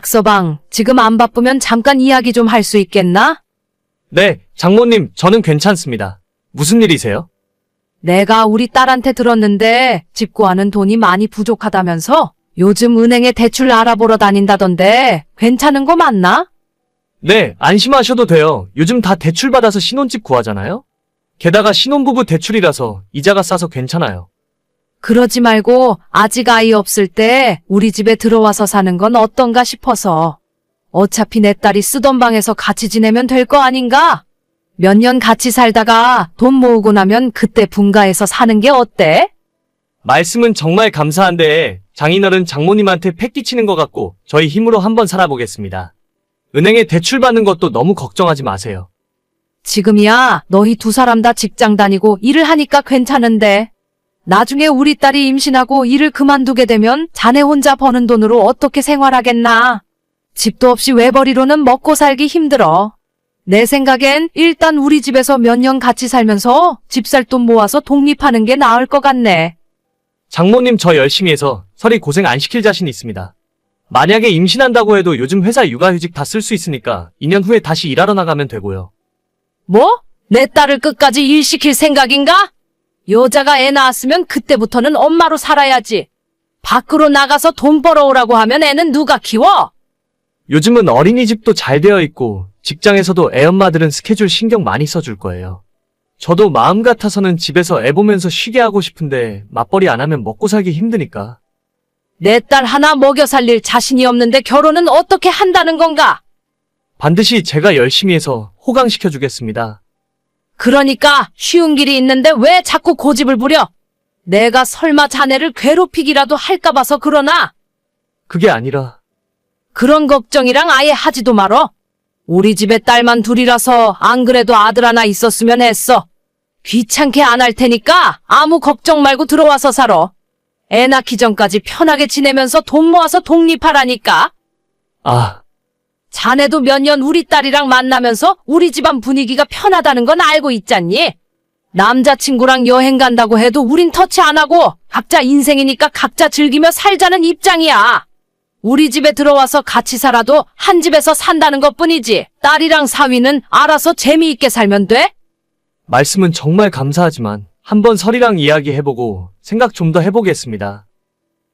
박서방, 지금 안 바쁘면 잠깐 이야기 좀 할 수 있겠나? 네, 장모님, 저는 괜찮습니다. 무슨 일이세요? 내가 우리 딸한테 들었는데 집 구하는 돈이 많이 부족하다면서 요즘 은행에 대출 알아보러 다닌다던데 괜찮은 거 맞나? 네, 안심하셔도 돼요. 요즘 다 대출 받아서 신혼집 구하잖아요? 게다가 신혼부부 대출이라서 이자가 싸서 괜찮아요. 그러지 말고 아직 아이 없을 때 우리 집에 들어와서 사는 건 어떤가 싶어서. 어차피 내 딸이 쓰던 방에서 같이 지내면 될 거 아닌가? 몇 년 같이 살다가 돈 모으고 나면 그때 분가해서 사는 게 어때? 말씀은 정말 감사한데 장인어른 장모님한테 패 끼치는 것 같고 저희 힘으로 한번 살아보겠습니다. 은행에 대출 받는 것도 너무 걱정하지 마세요. 지금이야 너희 두 사람 다 직장 다니고 일을 하니까 괜찮은데 나중에 우리 딸이 임신하고 일을 그만두게 되면 자네 혼자 버는 돈으로 어떻게 생활하겠나? 집도 없이 외벌이로는 먹고 살기 힘들어. 내 생각엔 일단 우리 집에서 몇 년 같이 살면서 집살 돈 모아서 독립하는 게 나을 것 같네. 장모님 저 열심히 해서 설이 고생 안 시킬 자신 있습니다. 만약에 임신한다고 해도 요즘 회사 육아휴직 다 쓸 수 있으니까 2년 후에 다시 일하러 나가면 되고요. 뭐? 내 딸을 끝까지 일 시킬 생각인가? 여자가 애 낳았으면 그때부터는 엄마로 살아야지. 밖으로 나가서 돈 벌어오라고 하면 애는 누가 키워? 요즘은 어린이집도 잘 되어 있고 직장에서도 애엄마들은 스케줄 신경 많이 써줄 거예요. 저도 마음 같아서는 집에서 애 보면서 쉬게 하고 싶은데 맞벌이 안 하면 먹고 살기 힘드니까. 내 딸 하나 먹여 살릴 자신이 없는데 결혼은 어떻게 한다는 건가? 반드시 제가 열심히 해서 호강시켜 주겠습니다. 그러니까 쉬운 길이 있는데 왜 자꾸 고집을 부려? 내가 설마 자네를 괴롭히기라도 할까 봐서 그러나? 그게 아니라 그런 걱정이랑 아예 하지도 말어. 우리 집에 딸만 둘이라서 안 그래도 아들 하나 있었으면 했어. 귀찮게 안 할 테니까 아무 걱정 말고 들어와서 살아. 애 낳기 전까지 편하게 지내면서 돈 모아서 독립하라니까. 아, 자네도 몇 년 우리 딸이랑 만나면서 우리 집안 분위기가 편하다는 건 알고 있잖니? 남자친구랑 여행 간다고 해도 우린 터치 안 하고 각자 인생이니까 각자 즐기며 살자는 입장이야. 우리 집에 들어와서 같이 살아도 한 집에서 산다는 것 뿐이지. 딸이랑 사위는 알아서 재미있게 살면 돼? 말씀은 정말 감사하지만 한번 설이랑 이야기해보고 생각 좀 더 해보겠습니다.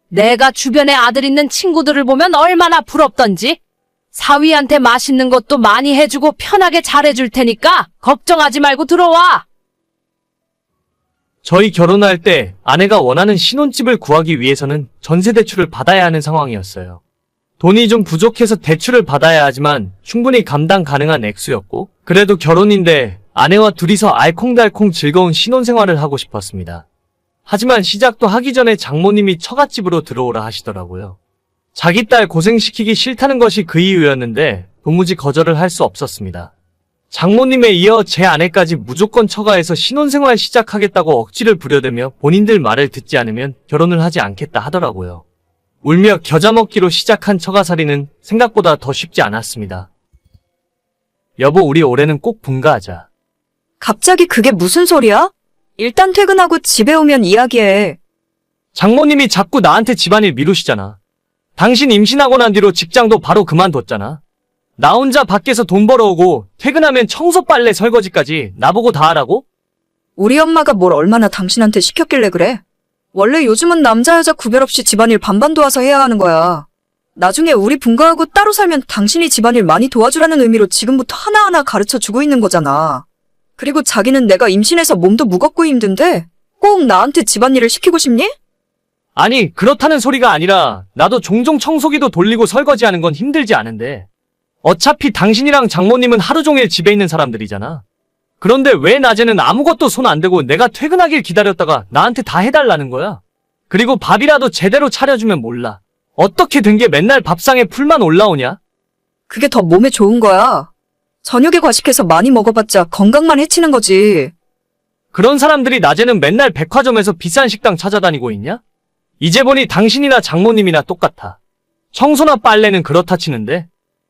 내가 주변에 아들 있는 친구들을 보면 얼마나 부럽던지. 사위한테 맛있는 것도 많이 해주고 편하게 잘해줄 테니까 걱정하지 말고 들어와. 저희 결혼할 때 아내가 원하는 신혼집을 구하기 위해서는 전세 대출을 받아야 하는 상황이었어요. 돈이 좀 부족해서 대출을 받아야 하지만 충분히 감당 가능한 액수였고, 그래도 결혼인데 아내와 둘이서 알콩달콩 즐거운 신혼생활을 하고 싶었습니다. 하지만 시작도 하기 전에 장모님이 처갓집으로 들어오라 하시더라고요. 자기 딸 고생시키기 싫다는 것이 그 이유였는데 도무지 거절을 할 수 없었습니다. 장모님에 이어 제 아내까지 무조건 처가에서 신혼생활 시작하겠다고 억지를 부려대며 본인들 말을 듣지 않으면 결혼을 하지 않겠다 하더라고요. 울며 겨자 먹기로 시작한 처가살이는 생각보다 더 쉽지 않았습니다. 여보, 우리 올해는 꼭 분가하자. 갑자기 그게 무슨 소리야? 일단 퇴근하고 집에 오면 이야기해. 장모님이 자꾸 나한테 집안일 미루시잖아. 당신 임신하고 난 뒤로 직장도 바로 그만뒀잖아. 나 혼자 밖에서 돈 벌어오고 퇴근하면 청소 빨래 설거지까지 나보고 다 하라고? 우리 엄마가 뭘 얼마나 당신한테 시켰길래 그래? 원래 요즘은 남자 여자 구별 없이 집안일 반반 도와서 해야 하는 거야. 나중에 우리 분가하고 따로 살면 당신이 집안일 많이 도와주라는 의미로 지금부터 하나하나 가르쳐 주고 있는 거잖아. 그리고 자기는 내가 임신해서 몸도 무겁고 힘든데 꼭 나한테 집안일을 시키고 싶니? 아니, 그렇다는 소리가 아니라 나도 종종 청소기도 돌리고 설거지하는 건 힘들지 않은데. 어차피 당신이랑 장모님은 하루 종일 집에 있는 사람들이잖아. 그런데 왜 낮에는 아무것도 손 안 대고 내가 퇴근하길 기다렸다가 나한테 다 해달라는 거야? 그리고 밥이라도 제대로 차려주면 몰라. 어떻게 된 게 맨날 밥상에 풀만 올라오냐? 그게 더 몸에 좋은 거야. 저녁에 과식해서 많이 먹어봤자 건강만 해치는 거지. 그런 사람들이 낮에는 맨날 백화점에서 비싼 식당 찾아다니고 있냐? 이제 보니 당신이나 장모님이나 똑같아. 청소나 빨래는 그렇다 치는데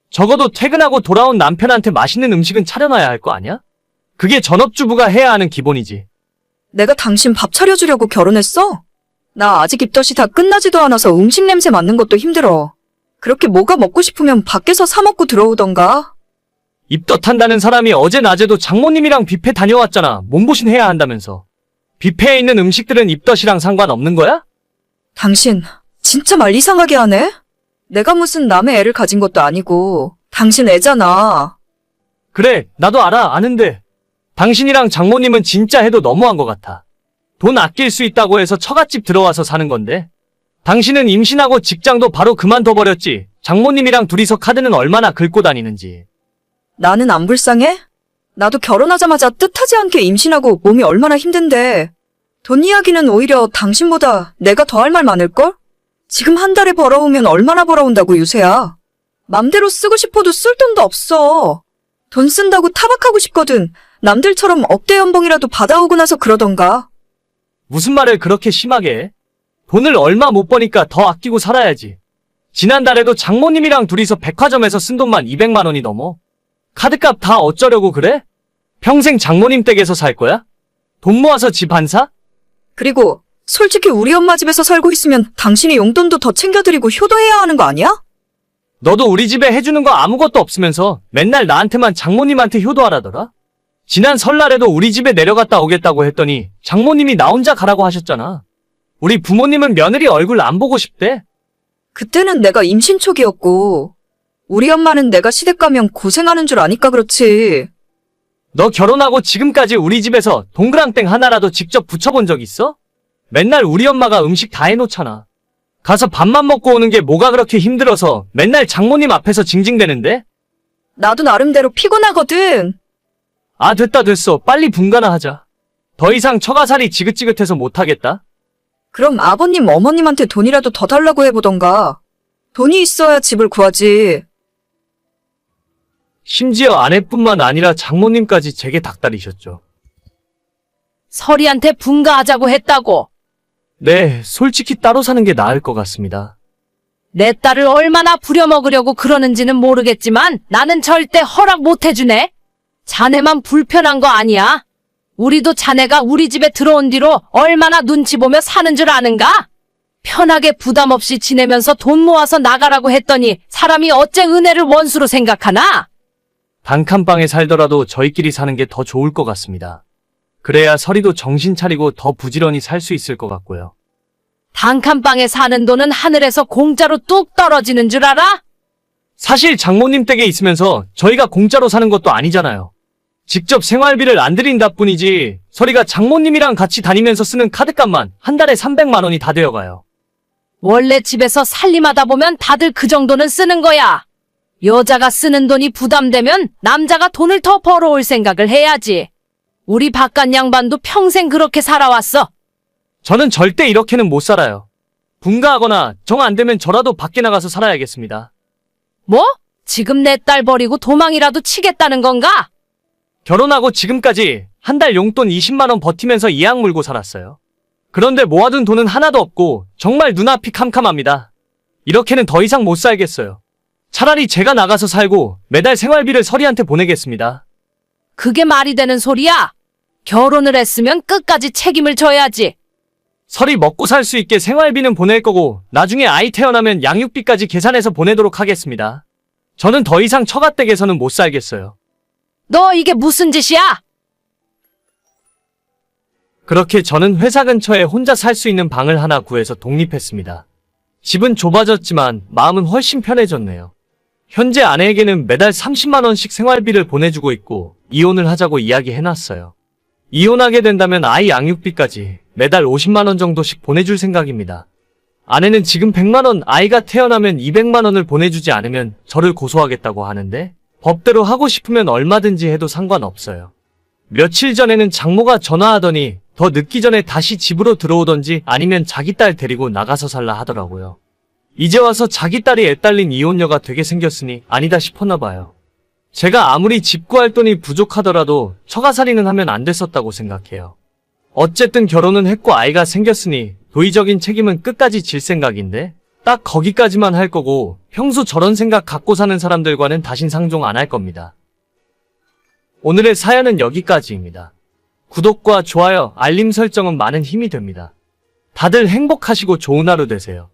적어도 퇴근하고 돌아온 남편한테 맛있는 음식은 차려놔야 할 거 아니야? 그게 전업주부가 해야 하는 기본이지. 내가 당신 밥 차려주려고 결혼했어? 나 아직 입덧이 다 끝나지도 않아서 음식 냄새 맡는 것도 힘들어. 그렇게 뭐가 먹고 싶으면 밖에서 사 먹고 들어오던가. 입덧한다는 사람이 어제 낮에도 장모님이랑 뷔페 다녀왔잖아. 몸보신 해야 한다면서. 뷔페에 있는 음식들은 입덧이랑 상관없는 거야? 당신, 진짜 말 이상하게 하네? 내가 무슨 남의 애를 가진 것도 아니고, 당신 애잖아. 그래, 나도 알아, 아는데. 당신이랑 장모님은 진짜 해도 너무한 것 같아. 돈 아낄 수 있다고 해서 처갓집 들어와서 사는 건데. 당신은 임신하고 직장도 바로 그만둬버렸지. 장모님이랑 둘이서 카드는 얼마나 긁고 다니는지. 나는 안 불쌍해? 나도 결혼하자마자 뜻하지 않게 임신하고 몸이 얼마나 힘든데. 돈 이야기는 오히려 당신보다 내가 더 할 말 많을걸? 지금 한 달에 벌어오면 얼마나 벌어온다고 유세야. 맘대로 쓰고 싶어도 쓸 돈도 없어. 돈 쓴다고 타박하고 싶거든. 남들처럼 억대 연봉이라도 받아오고 나서 그러던가. 무슨 말을 그렇게 심하게 해? 돈을 얼마 못 버니까 더 아끼고 살아야지. 지난달에도 장모님이랑 둘이서 백화점에서 쓴 돈만 200만 원이 넘어. 카드값 다 어쩌려고 그래? 평생 장모님 댁에서 살 거야? 돈 모아서 집 안 사? 그리고 솔직히 우리 엄마 집에서 살고 있으면 당신이 용돈도 더 챙겨드리고 효도해야 하는 거 아니야? 너도 우리 집에 해주는 거 아무것도 없으면서 맨날 나한테만 장모님한테 효도하라더라? 지난 설날에도 우리 집에 내려갔다 오겠다고 했더니 장모님이 나 혼자 가라고 하셨잖아. 우리 부모님은 며느리 얼굴 안 보고 싶대. 그때는 내가 임신 초기였고, 우리 엄마는 내가 시댁 가면 고생하는 줄 아니까 그렇지. 너 결혼하고 지금까지 우리 집에서 동그랑땡 하나라도 직접 붙여본 적 있어? 맨날 우리 엄마가 음식 다 해놓잖아. 가서 밥만 먹고 오는 게 뭐가 그렇게 힘들어서 맨날 장모님 앞에서 징징대는데? 나도 나름대로 피곤하거든. 아 됐다 됐어 빨리 분가나 하자. 더 이상 처가살이 지긋지긋해서 못하겠다. 그럼 아버님, 어머님한테 돈이라도 더 달라고 해보던가. 돈이 있어야 집을 구하지. 심지어 아내뿐만 아니라 장모님까지 제게 닥달이셨죠. 서리한테 분가하자고 했다고. 네, 솔직히 따로 사는 게 나을 것 같습니다. 내 딸을 얼마나 부려먹으려고 그러는지는 모르겠지만 나는 절대 허락 못 해주네. 자네만 불편한 거 아니야? 우리도 자네가 우리 집에 들어온 뒤로 얼마나 눈치 보며 사는 줄 아는가? 편하게 부담 없이 지내면서 돈 모아서 나가라고 했더니 사람이 어째 은혜를 원수로 생각하나? 단칸방에 살더라도 저희끼리 사는 게 더 좋을 것 같습니다. 그래야 서리도 정신 차리고 더 부지런히 살 수 있을 것 같고요. 단칸방에 사는 돈은 하늘에서 공짜로 뚝 떨어지는 줄 알아? 사실 장모님 댁에 있으면서 저희가 공짜로 사는 것도 아니잖아요. 직접 생활비를 안 드린다 뿐이지 서리가 장모님이랑 같이 다니면서 쓰는 카드값만 한 달에 300만 원이 다 되어가요. 원래 집에서 살림하다 보면 다들 그 정도는 쓰는 거야. 여자가 쓰는 돈이 부담되면 남자가 돈을 더 벌어올 생각을 해야지. 우리 바깥 양반도 평생 그렇게 살아왔어. 저는 절대 이렇게는 못 살아요. 분가하거나 정 안 되면 저라도 밖에 나가서 살아야겠습니다. 뭐? 지금 내 딸 버리고 도망이라도 치겠다는 건가? 결혼하고 지금까지 한 달 용돈 20만 원 버티면서 이 악 물고 살았어요. 그런데 모아둔 돈은 하나도 없고 정말 눈앞이 캄캄합니다. 이렇게는 더 이상 못 살겠어요. 차라리 제가 나가서 살고 매달 생활비를 서리한테 보내겠습니다. 그게 말이 되는 소리야. 결혼을 했으면 끝까지 책임을 져야지. 설이 먹고 살 수 있게 생활비는 보낼 거고 나중에 아이 태어나면 양육비까지 계산해서 보내도록 하겠습니다. 저는 더 이상 처가댁에서는 못 살겠어요. 너 이게 무슨 짓이야? 그렇게 저는 회사 근처에 혼자 살 수 있는 방을 하나 구해서 독립했습니다. 집은 좁아졌지만 마음은 훨씬 편해졌네요. 현재 아내에게는 매달 30만원씩 생활비를 보내주고 있고 이혼을 하자고 이야기해놨어요. 이혼하게 된다면 아이 양육비까지 매달 50만원 정도씩 보내줄 생각입니다. 아내는 지금 100만원, 아이가 태어나면 200만원을 보내주지 않으면 저를 고소하겠다고 하는데 법대로 하고 싶으면 얼마든지 해도 상관없어요. 며칠 전에는 장모가 전화하더니 더 늦기 전에 다시 집으로 들어오던지 아니면 자기 딸 데리고 나가서 살라 하더라고요. 이제 와서 자기 딸이 애딸린 이혼녀가 되게 생겼으니 아니다 싶었나 봐요. 제가 아무리 집 구할 돈이 부족하더라도 처가살이는 하면 안 됐었다고 생각해요. 어쨌든 결혼은 했고 아이가 생겼으니 도의적인 책임은 끝까지 질 생각인데 딱 거기까지만 할 거고 평소 저런 생각 갖고 사는 사람들과는 다신 상종 안 할 겁니다. 오늘의 사연은 여기까지입니다. 구독과 좋아요, 알림 설정은 많은 힘이 됩니다. 다들 행복하시고 좋은 하루 되세요.